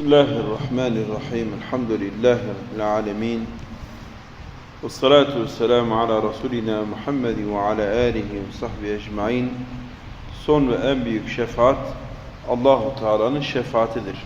Bismillahirrahmanirrahim. Elhamdülillahi Rabbil alemin. Ve salatu ve selamu ala Resulina Muhammed ve ala alihi ve sahbihi ecmain. Son ve en büyük şefaat Allahu Teala'nın şefaatidir.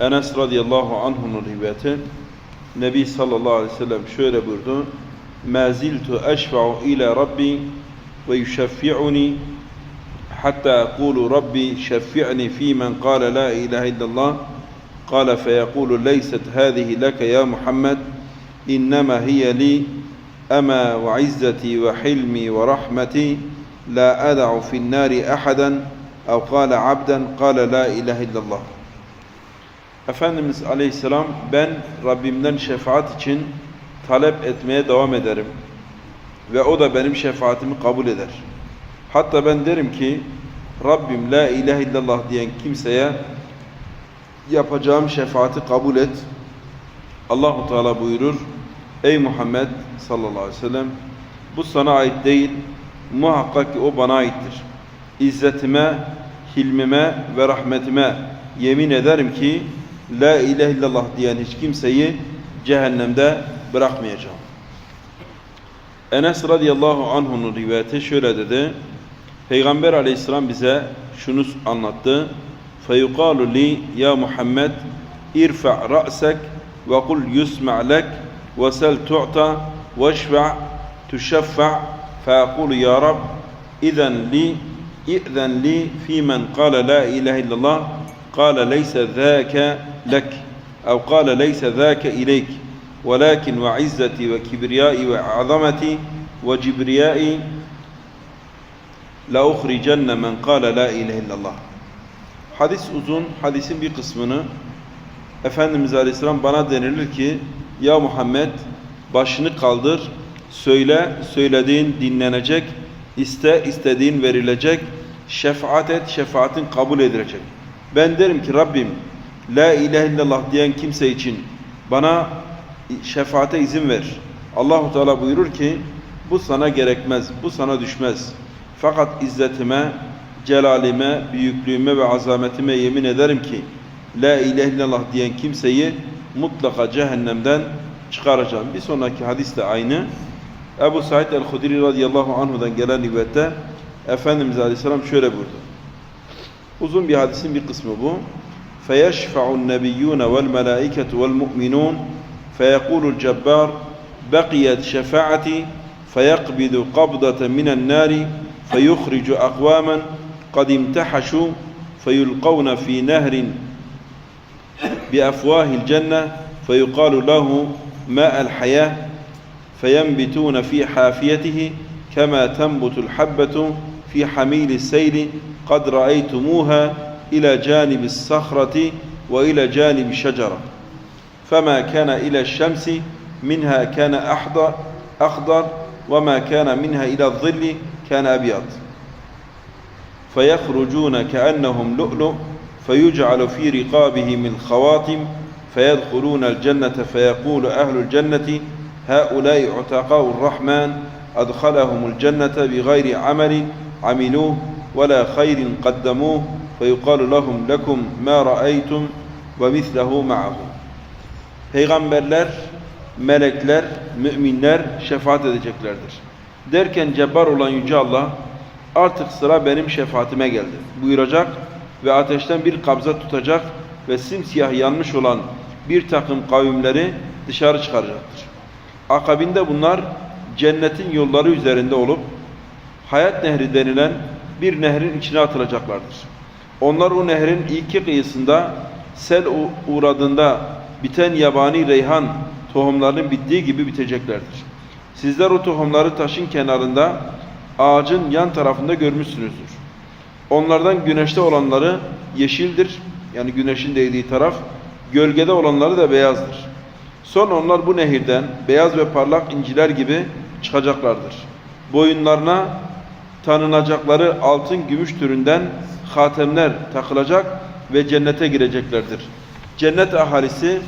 Enes radıyallahu anh'un rivayeti Nebi sallallahu aleyhi ve sellem şöyle buyurdu. Maziltu eşfa'u ila Rabbi ve yüşeffi'uni hatta ekulu Rabbi şeffi'ni fi men kâle la ilahe illallah قال فيقول ليست هذه لك يا محمد إنما هي لي أما وعزتي وحلمي ورحمتي لا أدع في النار أحدا أو قال عبدا قال لا إله إلا الله Efendimiz Aleyhisselam ben Rabbimden şefaat için talep etmeye devam ederim. Ve o da benim şefaatimi kabul eder. Hatta ben derim ki Rabbim la ilahe illallah diyen kimseye yapacağım şefaati kabul et. Allahu Teala buyurur. Ey Muhammed sallallahu aleyhi ve sellem bu sana ait değil. Muhakkak ki o bana aittir. İzzetime, hilmime ve rahmetime yemin ederim ki la ilahe illallah diyen hiç kimseyi cehennemde bırakmayacağım. Enes radıyallahu anh'un rivayeti şöyle dedi. Peygamber aleyhisselam bize şunu anlattı. فَيُقَالُ لِي يَا مُحَمَّدْ اِرْفَعْ رَأْسَكْ وَقُلْ يُسْمَعْ لَكْ وَسَلْ تُعْطَى وَاشْفَعْ تُشَفَّعْ فَأَقُولُ يَا رَبْ اِذَنْ لِي اِذَنْ لِي فِي مَنْ قَالَ لَا إِلَهِ إِلَّا اللّٰهِ قَالَ لَيْسَ ذَاكَ لَكْ أو قال ليس ذاك إليك ولكن وعزتي وكبريائي وعظمتي وجبريائي لأخرجن من قال لا إله إلا الله. Hadis uzun, hadisin bir kısmını Efendimiz Aleyhisselam bana denilir ki Ya Muhammed başını kaldır, söyle, söylediğin dinlenecek, iste, istediğin verilecek, şefaat et, şefaatin kabul edilecek. Ben derim ki Rabbim La ilahe illallah diyen kimse için bana şefaate izin ver. Allahu Teala buyurur ki bu sana gerekmez, bu sana düşmez. Fakat izzetime, celalime, büyüklüğüme ve azametime yemin ederim ki La ilahe illallah diyen kimseyi mutlaka cehennemden çıkaracağım. Bir sonraki hadis de aynı. Ebu Said el-Hudri radıyallahu anhudan gelen rivayette Efendimiz Aleyhisselam şöyle buyurdu. Uzun bir hadisin bir kısmı bu. فيشفع النبيون والملائكة والمؤمنون فيقول الجبار بقيت شفاعتي فيقبض قبضة من النار فيخرج أقواما قد امتحشوا فيلقون في نهر بأفواه الجنة فيقال له ماء الحياة؟ فينبتون في حافيته كما تنبت الحبة في حميل السيل قد رأيتموها إلى جانب الصخرة وإلى جانب الشجرة فما كان إلى الشمس منها كان أحضر أخضر وما كان منها إلى الظل كان أبيض. فيخرجون كأنهم لؤلؤ فيجعل في رقابهم الخواتم فيدخلون الجنة فيقول أهل الجنة هؤلاء عتقاء الرحمن أدخلهم الجنة بغير عمل عملوه ولا خير قدموه فيقال لهم لكم ما رأيتم ومثله معه Peygamberler, melekler, müminler şefaat edeceklerdir. Derken cebbar olan Yüce Allah artık sıra benim şefaatime geldi buyuracak ve ateşten bir kabza tutacak ve simsiyah yanmış olan bir takım kavimleri dışarı çıkaracaktır. Akabinde bunlar cennetin yolları üzerinde olup hayat nehri denilen bir nehrin içine atılacaklardır. Onlar o nehrin iki kıyısında sel uğradığında biten yabani reyhan tohumlarının bittiği gibi biteceklerdir. Sizler o tohumları taşın kenarında ağacın yan tarafında görmüşsünüzdür. Onlardan güneşte olanları yeşildir. Yani güneşin değdiği taraf. Gölgede olanları da beyazdır. Sonra onlar bu nehirden beyaz ve parlak inciler gibi çıkacaklardır. Boyunlarına tanınacakları altın gümüş türünden hatemler takılacak ve cennete gireceklerdir. Cennet ahalisi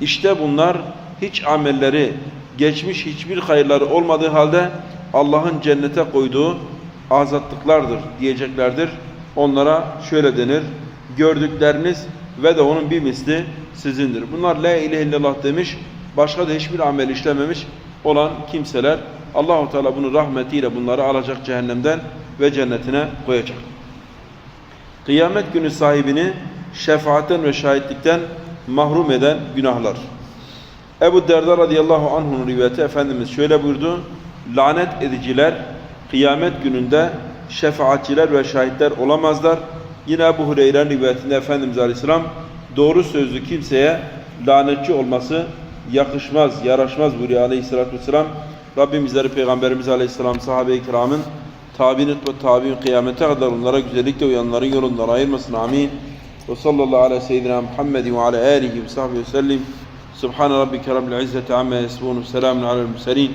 işte bunlar hiç amelleri, geçmiş hiçbir hayırları olmadığı halde Allah'ın cennete koyduğu azatlıklardır diyeceklerdir. Onlara şöyle denir. Gördükleriniz ve de onun bir misli sizindir. Bunlar la ilahe illallah demiş, başka da hiçbir amel işlememiş olan kimseler Allahu Teala bunu rahmetiyle bunları alacak cehennemden ve cennetine koyacak. Kıyamet günü sahibini şefaatten ve şahitlikten mahrum eden günahlar. Ebu Derda radıyallahu anh'un rivayeti Efendimiz şöyle buyurdu. Lanet ediciler kıyamet gününde şefaatçiler ve şahitler olamazlar. Yine Ebu Hureyre'nin rivayetinde Efendimiz Aleyhisselam doğru sözlü kimseye lanetçi olması yakışmaz, yaraşmaz buyuruyor Aleyhisselatü Vesselam. Rabbim bizleri Peygamberimiz Aleyhisselam sahabe-i kiramın tabi'in ve tabi'in kıyamete kadar onlara güzellikle uyanların yolundan ayırmasın. Amin. Ve sallallahu ala seyyidina Muhammedin ve ala alihi ve sahbihi ve sellim. Subhan rabbike rabbil izzeti amma yasifun. Selamun alel murselin.